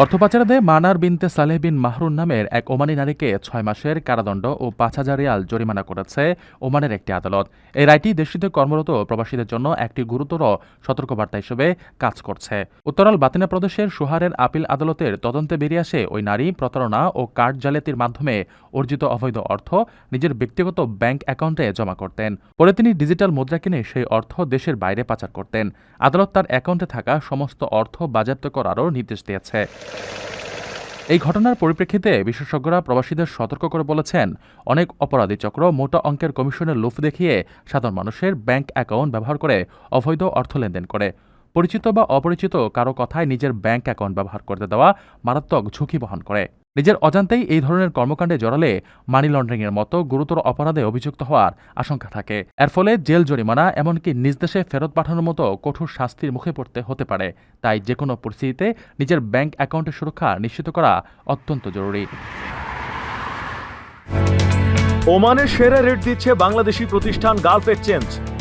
অর্থ পাচারাদে মানার বিনতে সালেহ বিন মাহরুন নামের এক ওমানি নারীকে ছয় মাসের কারাদণ্ড ও পাঁচ হাজার রিয়াল জরিমানা করেছে ওমানের একটি আদালত। এই রায়টি দেশটিতে কর্মরত প্রবাসীদের জন্য একটি গুরুতর সতর্কবার্তা হিসেবে কাজ করছে। উত্তরাল বাতিনা প্রদেশের সুহারের আপিল আদালতের তদন্তে বেরিয়ে আসে ওই নারী প্রতারণা ও কার্ড জালিয়াতির মাধ্যমে অর্জিত অবৈধ অর্থ নিজের ব্যক্তিগত ব্যাংক অ্যাকাউন্টে জমা করতেন। পরে তিনি ডিজিটাল মুদ্রা কিনে সেই অর্থ দেশের বাইরে পাচার করতেন। আদালত তার অ্যাকাউন্টে থাকা সমস্ত অর্থ বাজেয়াপ্ত করারও নির্দেশ দিয়েছে। এই ঘটনার পরিপ্রেক্ষিতে বিশেষজ্ঞরা প্রবাসীদের সতর্ক করে বলেছেন, অনেক অপরাধী চক্র মোটা অঙ্কের কমিশনের লোভ দেখিয়ে সাধারণ মানুষের ব্যাংক অ্যাকাউন্ট ব্যবহার করে অবৈধ অর্থ লেনদেন করে। পরিচিত বা অপরিচিত কারও কথায় নিজের ব্যাংক অ্যাকাউন্ট ব্যবহার করতে দেওয়া মারাত্মক ঝুঁকি বহন করে। নিজের অজান্তেই এই ধরনের কর্মকাণ্ডে জড়ালে মানি লন্ডারিংয়ের মতো গুরুতর অপরাধে অভিযুক্ত হওয়ার আশঙ্কা থাকে। এর ফলে জেল জরিমানা এমনকি নিজ দেশে ফেরত পাঠানোর মতো কঠোর শাস্তির মুখে পড়তে হতে পারে। তাই যে কোনো পরিস্থিতিতে নিজের ব্যাংক অ্যাকাউন্টের সুরক্ষা নিশ্চিত করা অত্যন্ত জরুরি। ওমানের সেরা রেট দিচ্ছে বাংলাদেশি প্রতিষ্ঠান গালফ এক্সচেঞ্জ।